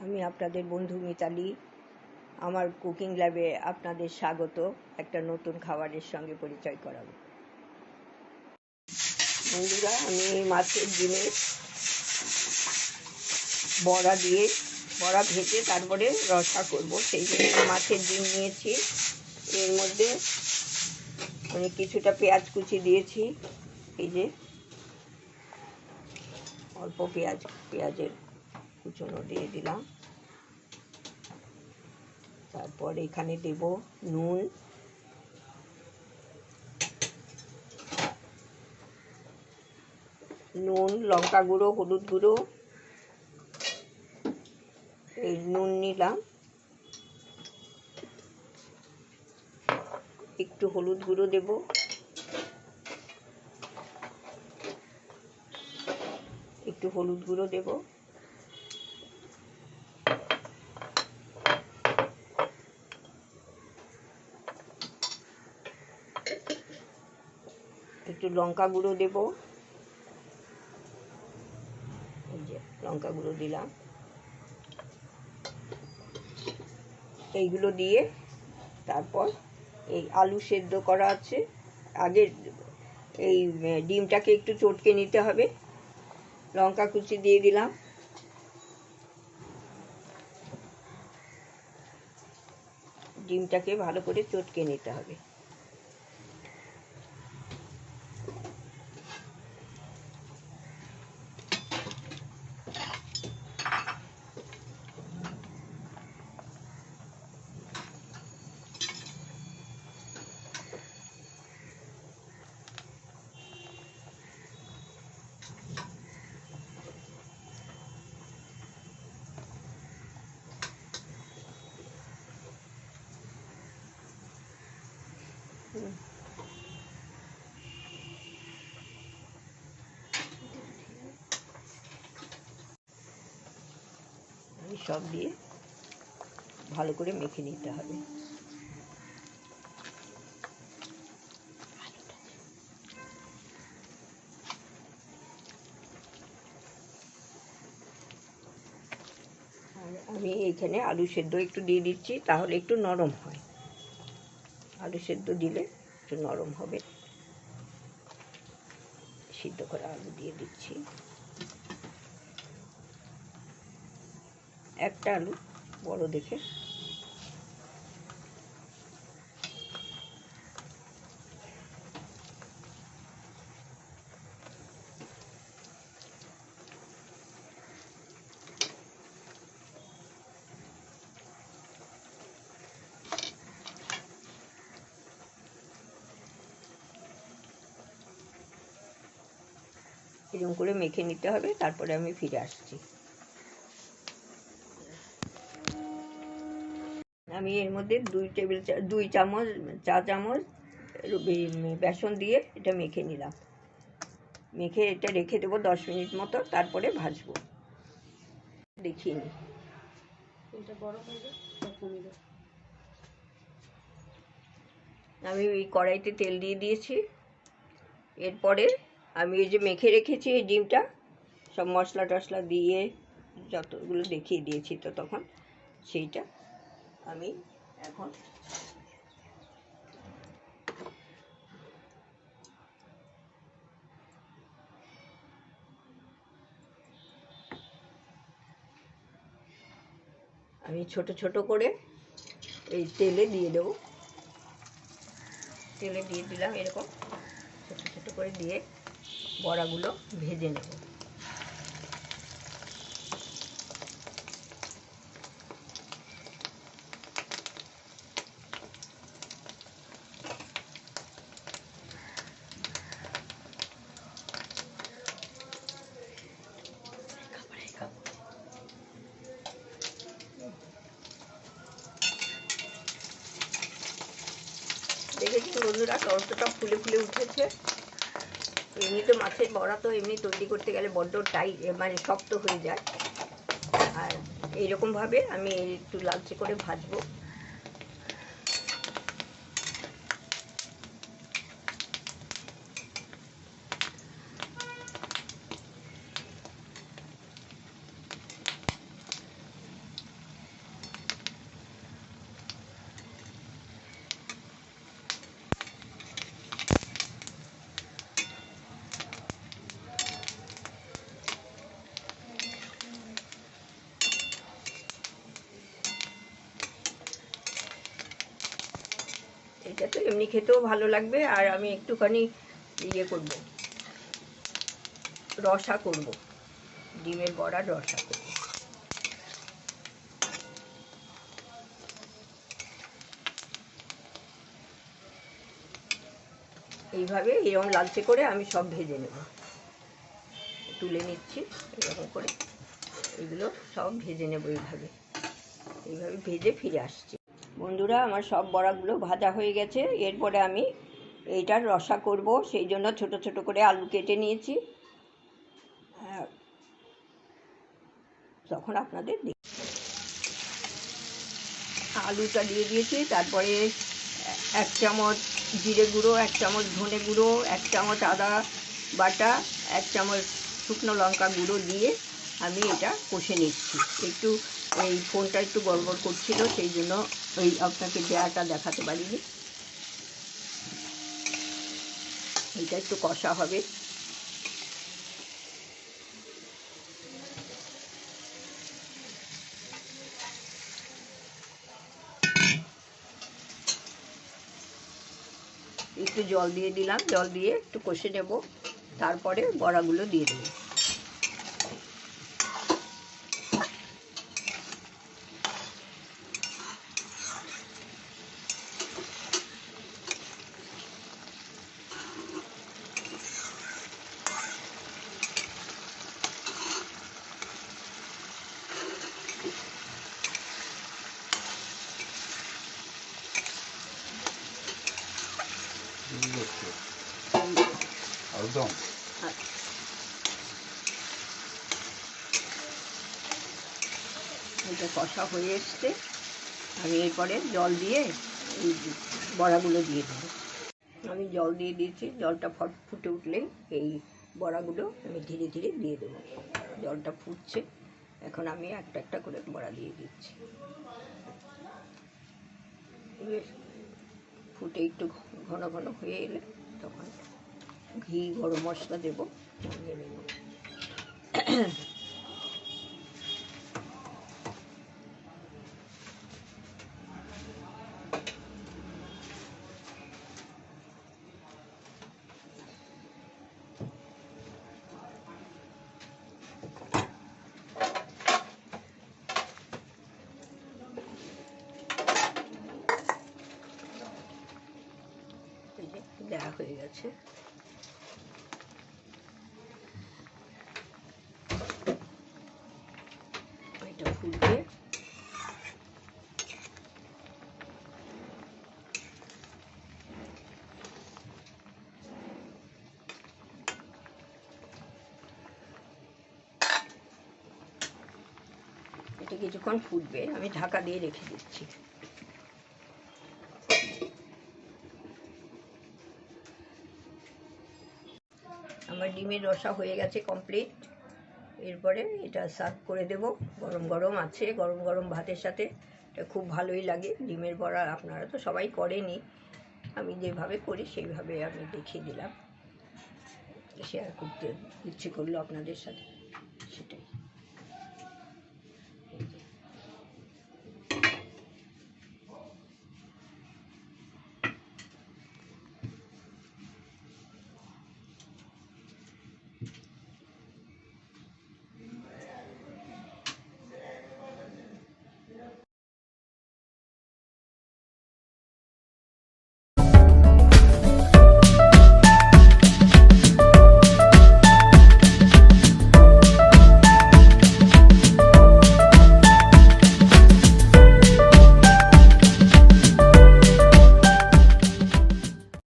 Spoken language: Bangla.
আমি আপনাদের বন্ধু মিতালি। আমার কুকিং ল্যাবে আপনাদের স্বাগত। একটা নতুন খাবারের সঙ্গে পরিচয় করাবো। বন্ধুরা, আমি মাছের ডিমের বড়া দিয়ে বড়া ভেজে তারপরে রসা করব। সেই জন্য মাছের ডিম নিয়েছি। এর মধ্যে আমি কিছুটা পেঁয়াজ কুচি দিয়েছি। এই যে অল্প পেঁয়াজ, পেঁয়াজের কুচনো দিয়ে দিলাম। তারপর এখানে দেব নুন। নুন, লঙ্কা গুঁড়ো, হলুদ গুঁড়ো। এই নুন নিলাম। একটু হলুদ গুঁড়ো দেব। একটু হলুদ গুঁড়ো দেব। একটু লঙ্কা গুঁড়ো দেব। এই যে, লঙ্কা গুঁড়ো দিলাম। এইগুলো দিয়ে তারপর এই আলু সেদ্ধ করা আছে। আগে এই ডিমটাকে একটু চটকে নিতে হবে। লঙ্কা কুচি দিয়ে দিলাম। ডিমটাকে ভালো করে চটকে নিতে হবে। সব দিয়ে ভালো করে মেখে নিতে হবে। আমি এখানে আলু সেদ্ধ একটু দিয়ে দিচ্ছি, তাহলে একটু নরম হয় আলু সেদ্ধ দিলে একটু নরম হবে। সিদ্ধ করে আলু দিয়ে দিচ্ছি। একটা আলু বড় দেখে এরকম করে মেখে নিতে হবে তারপরে আমি ফিরে আসছি। আমি এর মধ্যে দুই টেবিল চা দুই চামচ চা চামচ বেসন দিয়ে এটা মেখে নিলাম। মেখে এটা রেখে দেবো দশ মিনিট মতো তারপরে ভাজবো। দেখিয়ে নিই আমি ওই কড়াইতে তেল দিয়ে দিয়েছি। এরপরে আমি এই যে মেখে রেখেছি এই ডিমটা, সব মশলা টশলা দিয়ে যতগুলো দেখিয়ে দিয়েছি তো তখন সেইটা আমি এখন আমি ছোট ছোট করে এই তেলে দিয়ে দেবো। তেলে দিয়ে দিলাম এরকম। ছোট ছোট করে দিয়ে বড়াগুলো ভেজে নেব। দেখেছি বন্ধুরা কতটা ফুলে ফুলে উঠেছে। এমনি তো মাছের বড়া তো এমনি তৈরি করতে গেলে বড্ড টাই মানে শক্ত হয়ে যায়। আর এইরকমভাবে আমি একটু লালচে করে ভাজবো এটা তো এমনি খেতেও ভালো লাগবে, আর আমি একটুখানি ইয়ে করব। রসা করব। ডিমের বড়া রসা করব। এইভাবে এরকম লালচে করে আমি সব ভেজে নেব। তুলে নিচ্ছি, এরকম করে। এগুলো সব ভেজে নেব এইভাবে। এইভাবে ভেজে ফিরে আসছি। বন্ধুরা, আমার সব বড়াগুলো ভাজা হয়ে গেছে। এরপরে আমি এইটার রসা করব। সেই জন্য ছোট ছোট করে আলু কেটে নিয়েছি। আর তখন আপনাদের আলুটা দিয়ে দিয়েছি। তারপরে এক চামচ জিরে গুঁড়ো, এক চামচ ধনে গুঁড়ো, এক চামচ আদা বাটা, এক চামচ শুকনো লঙ্কা গুঁড়ো দিয়ে আমি এটা কষে নিচ্ছি। একটু এই ফোনটা একটু গড়বড় করছিল, সেই জন্য ওই আপনাকে দেয়াটা দেখাতে পারিনি। এটা একটু কষা হবে। একটু জল দিয়ে দিলাম, জল দিয়ে একটু কষে নেব, তারপরে বড়াগুলো দিয়ে দেবো আলুদম আর এটা কষা হয়ে এসছে। আমি এরপরে জল দিয়ে এই বড়াগুলো দিয়ে দেবো। আমি জল দিয়ে দিয়েছি, জলটা ফট ফুটে উঠলেই এই বড়াগুলো আমি ধীরে ধীরে দিয়ে দেবো। জলটা ফুটছে, এখন আমি একটা একটা করে বড়া দিয়ে দিচ্ছি। ফুটে একটু ঘন ঘন হয়ে এলে তখন ঘি, গরম মশলা দেবো নেব এই যে দেওয়া হয়ে গেছে এটা ফুটবে এটা কিছুক্ষণ ফুটবে, আমি ঢাকা দিয়ে রেখে দিচ্ছি। আমার ডিমের রসা হয়ে গেছে কমপ্লিট এরপরে এটা সার্ভ করে দেব। গরম গরম আছে, গরম গরম ভাতের সাথে। এটা খুব ভালোই লাগে। ডিমের বড়া আপনারা তো সবাই করেনি আমি যেভাবে করি, সেইভাবে আমি দেখিয়ে দিলাম। শেয়ার করতে ইচ্ছে করল আপনাদের সাথে।